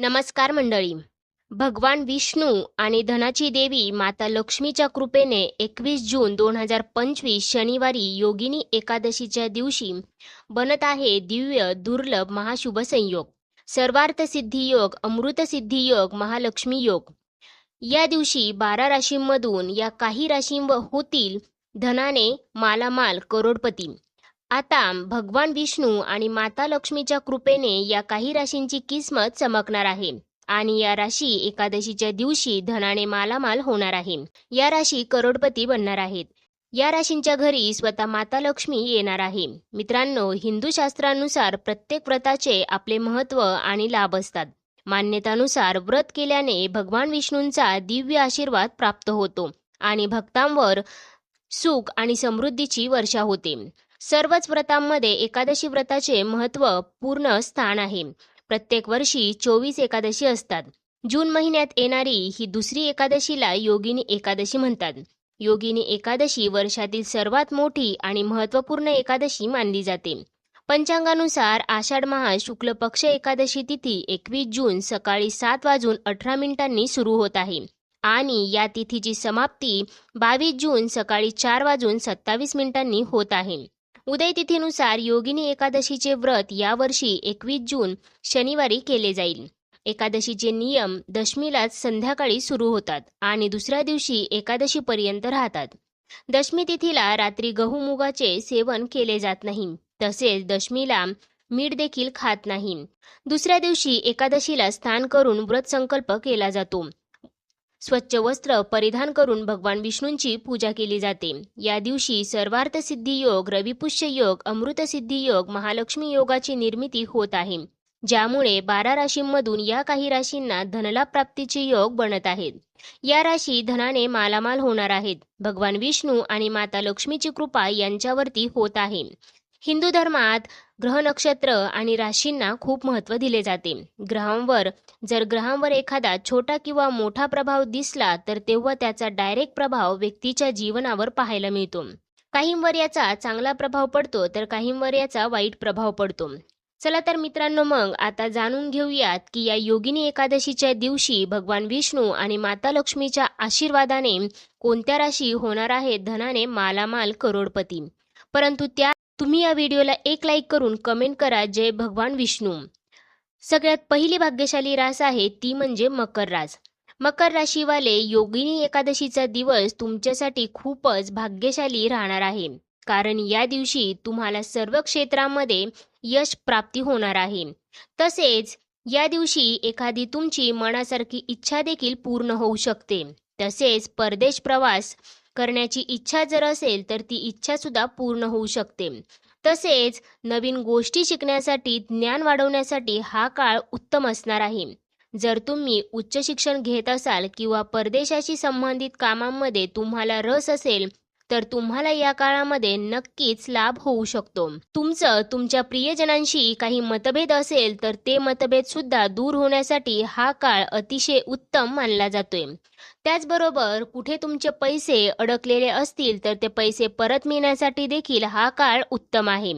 नमस्कार मंडळी. भगवान विष्णू आणि धनाची देवी माता लक्ष्मीच्या कृपेने एकवीस जून दोन हजार पंचवीस शनिवारी योगिनी एकादशीच्या दिवशी बनत आहे दिव्य दुर्लभ महाशुभ संयोग. सर्वार्थ सिद्धी योग अमृत सिद्धी योग महालक्ष्मी योग. या दिवशी बारा राशींमधून या काही राशींवर होतील धनाने मालामाल करोडपती. आता भगवान विष्णू आणि माता लक्ष्मीच्या कृपेने या काही राशींची किस्मत चमकणार आहे. आणि या राशी एकादशीच्या दिवशी धनाने मालामाल होणार आहे. या राशी करोडपती बनणार आहेत. या राशींच्या घरी स्वतः माता लक्ष्मी येणार आहे. मित्रांनो हिंदू शास्त्रानुसार प्रत्येक व्रताचे आपले महत्त्व आणि लाभ असतात. मान्यतानुसार व्रत केल्याने भगवान विष्णूंचा दिव्य आशीर्वाद प्राप्त होतो आणि भक्तांवर सुख आणि समृद्धीची वर्षा होते. सर्वच व्रतांमध्ये एकादशी व्रताचे महत्त्व पूर्ण स्थान आहे. प्रत्येक वर्षी चोवीस एकादशी असतात. जून महिन्यात येणारी ही दुसरी एकादशीला योगिनी एकादशी म्हणतात. योगिनी एकादशी वर्षातील सर्वात मोठी आणि महत्त्वपूर्ण एकादशी मानली जाते. पंचांगानुसार आषाढ महा शुक्ल पक्ष एकादशी तिथी एकवीस जून सकाळी सात वाजून अठरा मिनिटांनी सुरू होत आहे. आणि या तिथीची समाप्ती बावीस जून सकाळी चार वाजून सत्तावीस मिनिटांनी होत आहे. उदय तिथीनुसार योगिनी एकादशीचे व्रत यावर्षी एकवीस जून शनिवारी केले जाईल. एकादशीचे नियम दशमीलाच संध्याकाळी सुरू होतात आणि दुसऱ्या दिवशी एकादशीपर्यंत राहतात. दशमी तिथीला रात्री गहू मुगाचे सेवन केले जात नाही तसेच दशमीला मीठ देखील खात नाही. दुसऱ्या दिवशी एकादशीला स्नान करून व्रत संकल्प केला जातो. स्वच्छ वस्त्र परिधान करून भगवान विष्णूंची पूजा केली जाते. या दिवशी सर्वार्थ सिद्धी योग रविपुष्य योग अमृत सिद्धी योग महालक्ष्मी योगाची निर्मिती होत आहे. ज्यामुळे बारा राशींमधून या काही राशींना धनलाभ प्राप्तीचे योग बनत आहेत. या राशी धनाने मालामाल होणार आहेत. भगवान विष्णू आणि माता लक्ष्मीची कृपा यांच्यावरती होत आहे. हिंदू धर्मात ग्रह नक्षत्र आणि राशींना खूप महत्त्व दिले जाते. ग्रहांवर जर ग्रहांवर एखादा छोटा किंवा मोठा प्रभाव दिसला तर तेव्हा त्याचा डायरेक्ट प्रभाव व्यक्तीच्या जीवनावर पाहायला मिळतो. काहींवर याचा चांगला प्रभाव पडतो तर काहींवर याचा वाईट प्रभाव पडतो. चला तर मित्रांनो मग आता जाणून घेऊयात की या योगिनी एकादशीच्या दिवशी भगवान विष्णू आणि माता लक्ष्मीच्या आशीर्वादाने कोणत्या राशी होणार आहेत धनाने मालामाल करोडपती. परंतु त्या तुम्ही या व्हिडिओला एक लाईक करून कमेंट करा जय भगवान विष्णू. सगळ्यात पहिली भाग्यशाली रास आहे ती म्हणजे मकर रास. मकर राशीवाले योगिनी एकादशीचा दिवस तुमच्यासाठी खूपच भाग्यशाली राहणार आहे. कारण या दिवशी तुम्हाला सर्व क्षेत्रामध्ये यश प्राप्ती होणार आहे. तसेच या दिवशी एखादी तुमची मनासारखी इच्छा देखील पूर्ण होऊ शकते. तसेच परदेश प्रवास करण्याची इच्छा जर असेल तर ती इच्छा सुद्धा पूर्ण होऊ शकते. तसेच नवीन गोष्टी शिकण्यासाठी ज्ञान वाढवण्यासाठी हा काळ उत्तम असणार आहे. जर तुम्ही उच्च शिक्षण घेत असाल किंवा परदेशाशी संबंधित कामांमध्ये तुम्हाला रस असेल तर तुम्हाला या काळामध्ये नक्कीच लाभ होऊ शकतो. तुमचं तुमच्या प्रियजनांशी काही मतभेद असेल तर ते मतभेद सुद्धा दूर होण्यासाठी हा काळ अतिशय उत्तम मानला जातोय. त्याचबरोबर कुठे तुमचे पैसे अडकलेले असतील तर ते पैसे परत मिळण्यासाठी देखील हा काळ उत्तम आहे.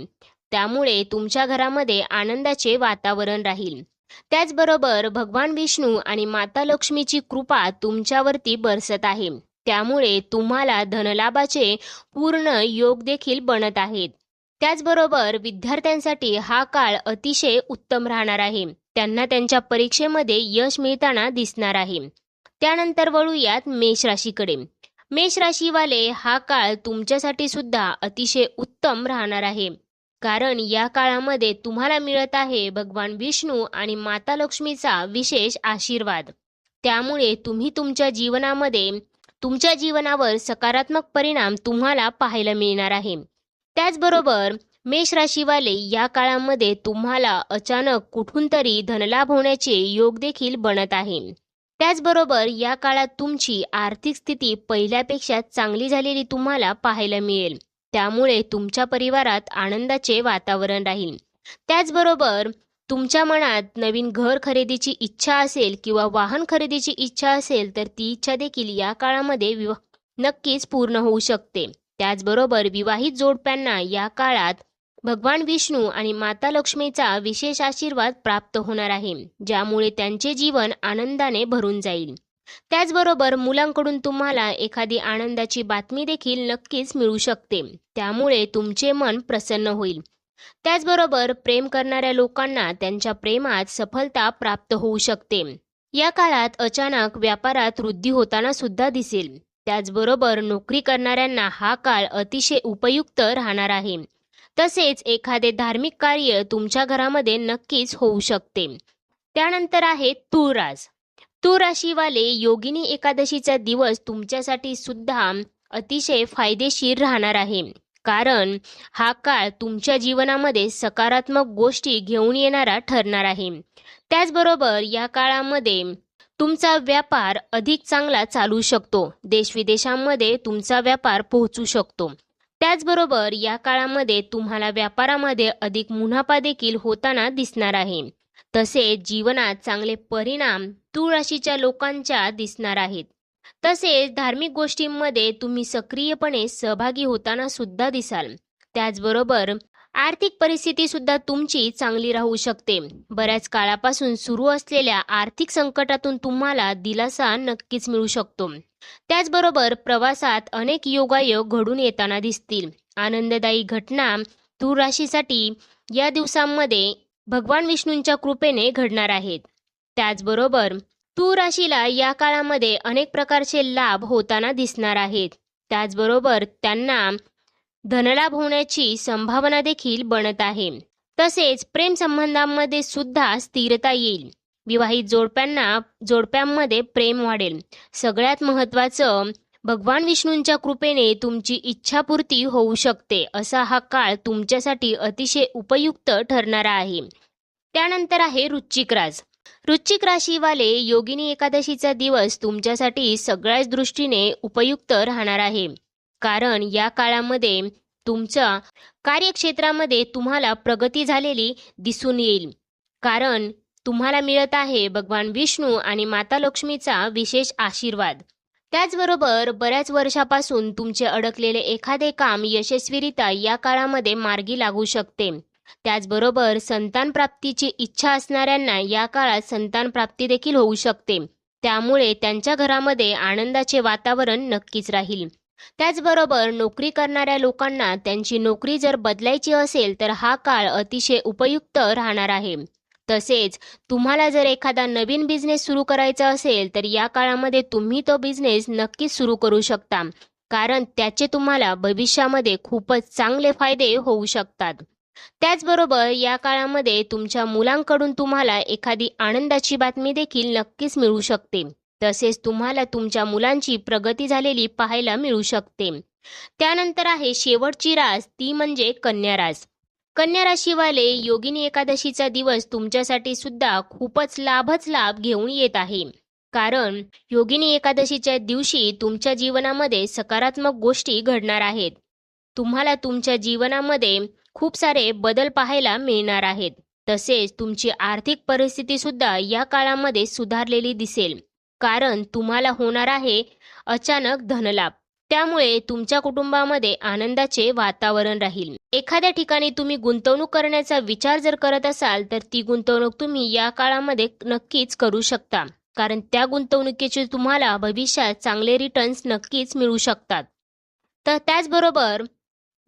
त्यामुळे तुमच्या घरामध्ये आनंदाचे वातावरण राहील. त्याचबरोबर भगवान विष्णू आणि माता लक्ष्मीची कृपा तुमच्यावरती बरसत आहे. त्यामुळे तुम्हाला धनलाभाचे पूर्ण योग देखील बनत आहेत. त्याचबरोबर विद्यार्थ्यांसाठी हा काळ अतिशय उत्तम राहणार आहे. त्यांना त्यांच्या परीक्षेमध्ये यश मिळताना दिसणार आहे. त्यानंतर वळूयात मेष राशीकडे. मेष राशीवाले हा काळ तुमच्यासाठी सुद्धा अतिशय उत्तम राहणार आहे. कारण या काळामध्ये तुम्हाला मिळत आहे भगवान विष्णू आणि माता लक्ष्मीचा विशेष आशीर्वाद. त्यामुळे तुम्ही तुमच्या जीवनामध्ये तुमच्या जीवनावर सकारात्मक परिणाम तुम्हाला पाहायला मिळणार आहे. त्याचबरोबर मेष राशीवाले या काळामध्ये तुम्हाला अचानक कुठून तरी धनलाभ होण्याचे योग देखील बनत आहे. त्याचबरोबर या काळात तुमची आर्थिक स्थिती पहिल्यापेक्षा चांगली झालेली तुम्हाला पाहायला मिळेल. त्यामुळे तुमच्या परिवारात आनंदाचे वातावरण राहील. त्याचबरोबर तुमच्या मनात नवीन घर खरेदीची इच्छा असेल किंवा वाहन खरेदीची इच्छा असेल तर ती इच्छा देखील या काळामध्ये विवा नक्कीच पूर्ण होऊ शकते. त्याचबरोबर विवाहित जोडप्यांना या काळात भगवान विष्णू आणि माता लक्ष्मीचा विशेष आशीर्वाद प्राप्त होणार आहे ज्यामुळे त्यांचे जीवन आनंदाने भरून जाईल. त्याचबरोबर मुलांकडून तुम्हाला एखादी आनंदाची बातमी देखील नक्कीच मिळू शकते. त्यामुळे तुमचे मन प्रसन्न होईल. त्याचबरोबर प्रेम करणाऱ्या लोकांना त्यांच्या प्रेमात सफलता प्राप्त होऊ शकते. या काळात अचानक व्यापारात वृद्धी होताना सुद्धा दिसेल. त्याचबरोबर नोकरी करणाऱ्यांना हा काळ अतिशय उपयुक्त राहणार आहे. तसेच एखादे धार्मिक कार्य तुमच्या घरामध्ये नक्कीच होऊ शकते. त्यानंतर आहे तूळ रास तूळ राशीवाले योगिनी एकादशीचा दिवस तुमच्यासाठी सुद्धा अतिशय फायदेशीर राहणार आहे. कारण हा काळ तुमच्या जीवनामध्ये सकारात्मक गोष्टी घेऊन येणारा ठरणार आहे. त्याचबरोबर या काळामध्ये तुमचा व्यापार अधिक चांगला चालू शकतो. देशविदेशांमध्ये तुमचा व्यापार पोहोचू शकतो. त्याचबरोबर या काळामध्ये तुम्हाला व्यापारामध्ये अधिक मुनाफा देखील होताना दिसणार आहे. तसेच जीवनात चांगले परिणाम तूळ राशीच्या लोकांच्या दिसणार आहेत. तसेच धार्मिक गोष्टींमध्ये तुम्ही सक्रियपणे सहभागी होताना सुद्धा दिसाल. त्याचबरोबर आर्थिक परिस्थिती सुद्धा तुमची चांगली राहू शकते. बऱ्याच काळापासून सुरू असलेल्या आर्थिक संकटातून तुम्हाला दिलासा नक्कीच मिळू शकतो. त्याचबरोबर प्रवासात अनेक योगायोग घडून येताना दिसतील. आनंददायी घटना तूर राशीसाठी या दिवसांमध्ये भगवान विष्णूंच्या कृपेने घडणार आहेत. त्याचबरोबर तू राशीला या काळामध्ये अनेक प्रकारचे लाभ होताना दिसणार आहेत. त्याचबरोबर त्यांना धनलाभ होण्याची संभावना देखील बनत आहे. तसेच प्रेमसंबंधांमध्ये सुद्धा स्थिरता येईल. विवाहित जोडप्यांना जोडप्यांमध्ये प्रेम वाढेल. सगळ्यात महत्त्वाचं भगवान विष्णूंच्या कृपेने तुमची इच्छापूर्ती होऊ शकते असा हा काळ तुमच्यासाठी अतिशय उपयुक्त ठरणारा आहे. त्यानंतर आहे वृश्चिक राज. वृश्चिक राशीवाले योगिनी एकादशीचा दिवस तुमच्यासाठी सगळ्याच दृष्टीने उपयुक्त राहणार आहे. कारण या काळामध्ये तुमच्या कार्यक्षेत्रामध्ये तुम्हाला प्रगती झालेली दिसून येईल. कारण तुम्हाला मिळत आहे भगवान विष्णू आणि माता लक्ष्मीचा विशेष आशीर्वाद. त्याचबरोबर बऱ्याच वर्षापासून तुमचे अडकलेले एखादे काम यशस्वीरित्या या काळामध्ये मार्गी लागू शकते. त्याचबरोबर संतान प्राप्तीची इच्छा असणाऱ्यांना या काळात संतान प्राप्ती देखील होऊ शकते. त्यामुळे त्यांच्या घरामध्ये आनंदाचे वातावरण नक्कीच राहील. त्याचबरोबर नोकरी करणाऱ्या लोकांना त्यांची नोकरी जर बदलायची असेल तर हा काळ अतिशय उपयुक्त राहणार आहे. तसेच तुम्हाला जर एखादा नवीन बिझनेस सुरू करायचा असेल तर या काळामध्ये तुम्ही तो बिझनेस नक्कीच सुरू करू शकता. कारण त्याचे तुम्हाला भविष्यामध्ये खूपच चांगले फायदे होऊ शकतात. त्याचबरोबर या काळामध्ये तुमच्या मुलांकडून तुम्हाला एखादी आनंदाची बातमी देखील नक्कीच मिळू शकते. तसेच तुम्हाला तुमच्या मुलांची प्रगती झालेली पाहायला मिळू शकते. त्यानंतर आहे शेवटची रास ती म्हणजे कन्या रास. कन्या राशीवाले योगिनी एकादशीचा दिवस तुमच्यासाठी सुद्धा खूपच लाभच लाभ घेऊन येत आहे. कारण योगिनी एकादशीच्या दिवशी तुमच्या जीवनामध्ये सकारात्मक गोष्टी घडणार आहेत. तुम्हाला तुमच्या जीवनामध्ये खूप सारे बदल पाहायला मिळणार आहेत. तसेच तुमची आर्थिक परिस्थिती सुद्धा या काळामध्ये सुधारलेली दिसेल. कारण तुम्हाला होणार आहे अचानक धनलाभ. त्यामुळे तुमच्या कुटुंबामध्ये आनंदाचे वातावरण राहील. एखाद्या ठिकाणी तुम्ही गुंतवणूक करण्याचा विचार जर करत असाल तर ती गुंतवणूक तुम्ही या काळामध्ये नक्कीच करू शकता. कारण त्या गुंतवणुकीचे तुम्हाला भविष्यात चांगले रिटर्न्स नक्कीच मिळू शकतात. तर त्याचबरोबर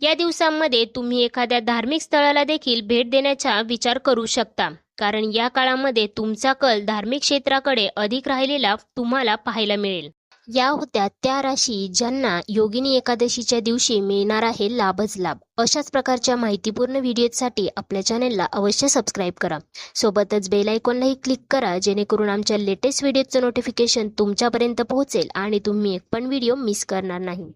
या दिवसांमध्ये तुम्ही एखाद्या धार्मिक स्थळाला देखील भेट देण्याचा विचार करू शकता. कारण या काळामध्ये तुमचा कल धार्मिक क्षेत्राकडे अधिक राहिलेला तुम्हाला पाहायला मिळेल. या होत्या त्या राशी ज्यांना योगिनी एकादशीच्या दिवशी मिळणार आहे लाभच लाभ. अशाच प्रकारच्या माहितीपूर्ण व्हिडिओसाठी आपल्या चॅनेलला अवश्य सबस्क्राईब करा. सोबतच बेल आयकॉनलाही क्लिक करा जेणेकरून आमच्या लेटेस्ट व्हिडिओचं नोटिफिकेशन तुमच्यापर्यंत पोहोचेल आणि तुम्ही एक पण व्हिडिओ मिस करणार नाही.